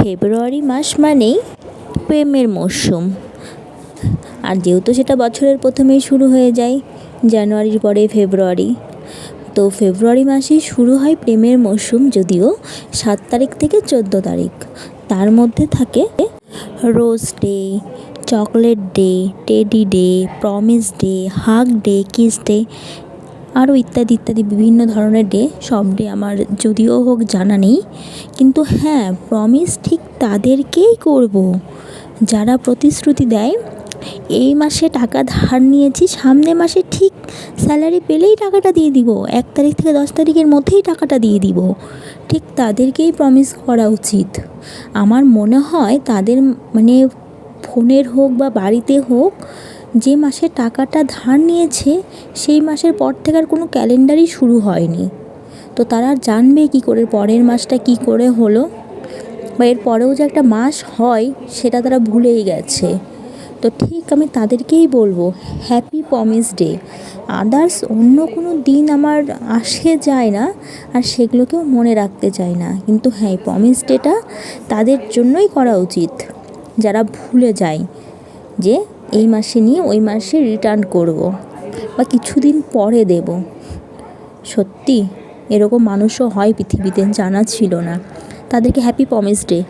ফেব্রুয়ারি মাস মানেই প্রেমের মরশুম। আর যেহেতু সেটা বছরের প্রথমেই শুরু হয়ে যায়, জানুয়ারির পরে ফেব্রুয়ারি। তো ফেব্রুয়ারি মাসেই শুরু হয় প্রেমের মরশুম, যদিও সাত তারিখ থেকে চোদ্দ তারিখ। তার মধ্যে থাকে rose day, chocolate day, teddy day, promise day, hug day, kiss day আরও ইত্যাদি ইত্যাদি বিভিন্ন ধরনের ডে সব ডে আমার যদিও হোক জানা নেই। কিন্তু হ্যাঁ প্রমিস ঠিক তাদেরকেই করব। যারা প্রতিশ্রুতি দেয়, এই মাসে টাকা ধার নিয়েছি, সামনে মাসে ঠিক স্যালারি পেলেই টাকাটা দিয়ে দিব। এক তারিখ থেকে দশ তারিখের মধ্যেই টাকাটা দিয়ে দিব। ঠিক তাদেরকেই প্রমিস করা উচিত। আমার মনে হয় তাদের মানে ফোনের হোক বা বাড়িতে হোক যে মাসে টাকাটা ধার নিয়েছে, সেই মাসের পর থেকে আর কোনো ক্যালেন্ডারই শুরু হয়নি। তো তারা জানবে কী করে, পরের মাসটা কী করে হলো? বা এর পরেও যে একটা মাস হয়, সেটা তারা ভুলেই গেছে। তো ঠিক আমি তাদেরকেই বলব হ্যাপি প্রমিস ডে আদার্স অন্য কোনো দিন আমার আসে যায় না, আর সেগুলোকেও মনে রাখতে চাই না। কিন্তু হ্যাঁ প্রমিস ডেটা তাদের জন্যই করা উচিত, যারা ভুলে যায় যে এই মাসে নিয়ে ওই মাসে রিটার্ন করব। বা কিছুদিন পরে দেব। সত্যি, এরকম মানুষও হয় পৃথিবীতে, জানা ছিল না। তাদেরকে হ্যাপি প্রমিস ডে